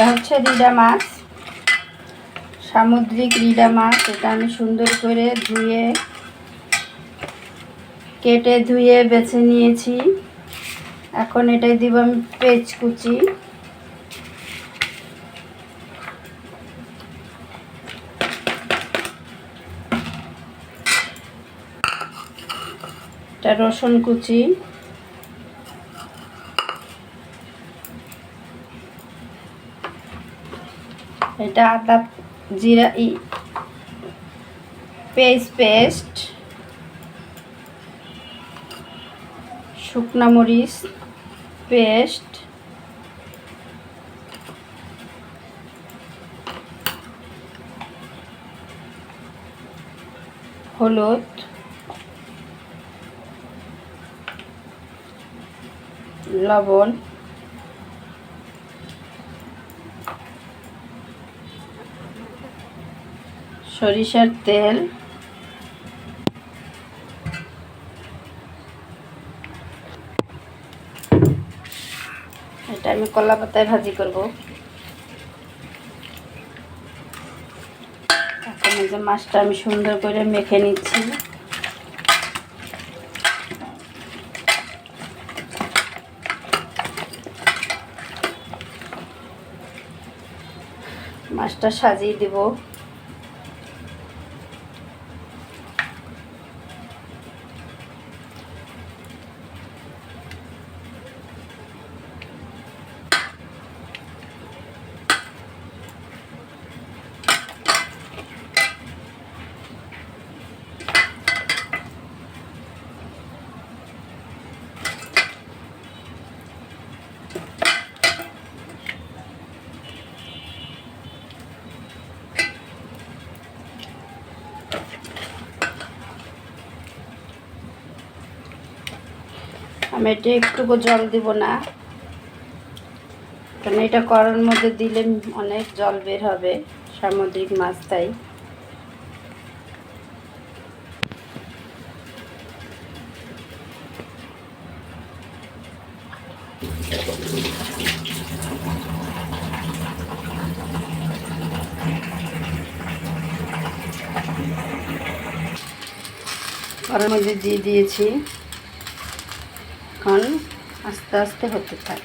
এটা হচ্ছে রিডা মাছ। সামুদ্রিক রিডা মাছ, এটা আমি সুন্দর করে ধুয়ে, কেটে ধুয়ে বেছে নিয়েছি। এখন এটাই দিব আমি পেঁচ কুচি। এটা রসুন কুচি। এটা আদা জিরা ই পেস্ট পেস্ট শুকনা মরিচ পেস্ট হলুদ লবণ সরিষার তেল। এটা আমি কলা পাতায় ভাজি করব। যে মাছটা আমি সুন্দর করে মেখে নিচ্ছি। মাছটা সাজিয়ে দেব। আমি এটা একটুকু জল দিব না। কারণ এটা করার মধ্যে দিলে অনেক জল বের হবে, সামুদ্রিক মাছ তাই। করার মধ্যে দিয়ে দিয়েছি। এখন আস্তে আস্তে হতে থাক।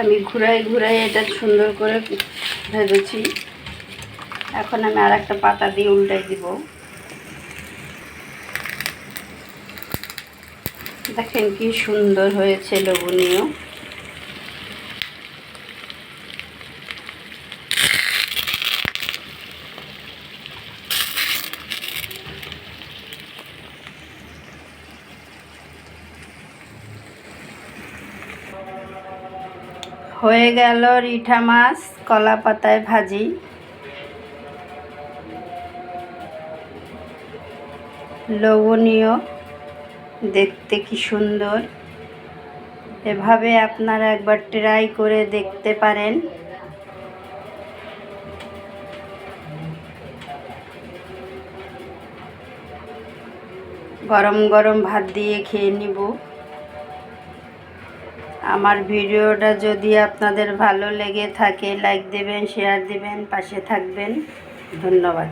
আমি ঘুরাই ঘুরাই এটা সুন্দর করে ভেজেছি। এখন আমি আর একটা পাতা দিয়ে উল্টাই দিব। দেখেন কি সুন্দর হয়েছে লবণীয় হয়ে গেল রিঠা মাছ কলা পাতায় ভাজি। লবণীয় দেখতে কি সুন্দর। এভাবে আপনারা একবার ট্রাই করে দেখতে পারেন। গরম গরম ভাত দিয়ে খেয়ে নিব। আমার ভিডিওটা যদি আপনাদের ভালো লেগে থাকে লাইক দেবেন শেয়ার দেবেন, পাশে থাকবেন। ধন্যবাদ।